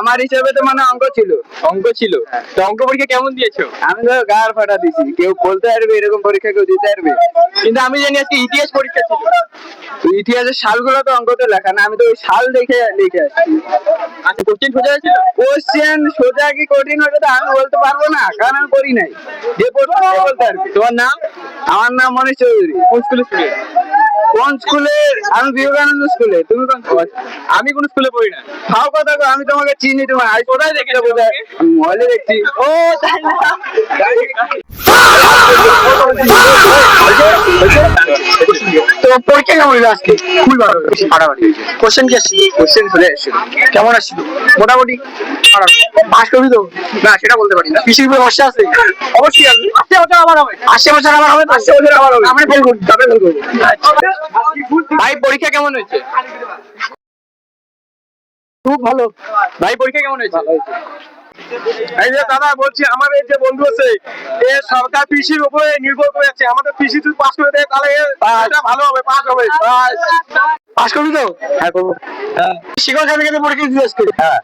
আমার হিসাবে তো মানে অঙ্ক ছিল। অঙ্ক ছিল। তো অঙ্ক পরীক্ষা কেমন দিয়েছ? আমি তো গার ফাটা দিছি। কেউ বলতে পারবে এরকম পরীক্ষা কেউ দিতে পারবে। কিন্তু আমি জানি আজকে ইতিহাস পরীক্ষা ছিল। তো ইতিহাসের সালগুলো তো অঙ্কতে লেখা না আমি তো ওই সাল দেখে লিখে আসছি। আচ্ছা কোশ্চেন সোজা ছিল? কোশ্চেন সোজা কি কঠিন হবে তো আমি বলতে পারব না কারণ আমি পড়ি নাই। যে পড়ছে বলতে পারবে। তোমার নাম? আমার নাম মনীষ চৌধুরী। কোন স্কুলে স্টুডেন্ট কোন স্কুলের আমি বিবেকানন্দ স্কুলে তুমি কোন আমি কোন স্কুলে পড়ি না। খাও কথা আমি তোমাকে চিনি তোমার আজ কোথায় দেখেছ বোধহয় মহলে দেখছি। ও তাই না। তো পরীক্ষা কেমন হলো আজকে? খুবই ভালো বেশি ফাটাফাটি হয়েছে কোশ্চেন কি আসছিল? কোশ্চেন চলে এসেছিল। কেমন আসছিল? মোটামুটি পাস করবি তো? না সেটা বলতে পারি না। পিসির উপরে বসে আছে? অবশ্যই আসবে আশি বছর আবার হবে। আশি বছর আবার হবে আশি বছর আবার হবে। আমরা ফেল করব তবে ফেল করব ভাই পরীক্ষা কেমন হয়েছে? খুব ভালো। ভাই পরীক্ষা কেমন হয়েছে। এই যে দাদা বলছি, আমার এই যে বন্ধু আছে, এ সরকার কৃষির উপরে নির্ভর করে আছে। আমাদের কৃষি যদি পাস করে দেয়, তাহলে এটা ভালো হবে, পাস হবে। পাস করবি তো? হ্যাঁ করব। শিক্ষক সাথে সাথে পরীক্ষা দিতে আজকে। হ্যাঁ।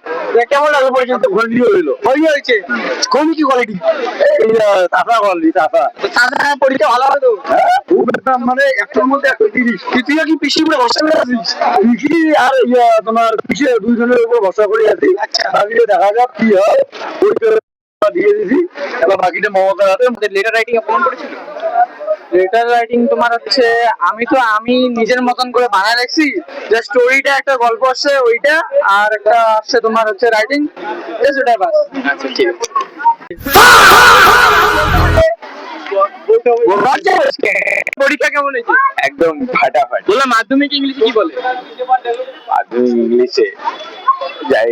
কেমন লাগল পরীক্ষা? ভর্তি হইল। ভর্তি হয়েছে। কোন কি কোয়ালিটি টাকা কোয়ালিটি টাকা টাকা পরীক্ষা ভালো হবে তো। মানে একটার মধ্যে একশো তিরিশ। তুই কি পিসি উপরে ভরসা করে আছিস? পিসি আর ইয়া তোমার পিসি দুইজনের উপর ভরসা করে আছি। আচ্ছা। দেখা যাক কি হয়। দিয়ে দিছি। এবার বাকিটা মমতার হাতে লেটার রাইটিং কেমন করেছিল? লেটার রাইটিং তোমার হচ্ছে আমি তো আমি নিজের মতন করে বানায় রাখছি। যে স্টোরিটা একটা গল্প আসছে ওইটা আর একটা আসছে তোমার হচ্ছে রাইটিং ওটাই বাস। আচ্ছা ঠিক আছে। পরীক্ষা কেমন হয়েছে? একদম ফাটাফাটি। বললাম মাধ্যমিক ইংলিশে কি বলে? মাধ্যমিক ইংলিশে যাই।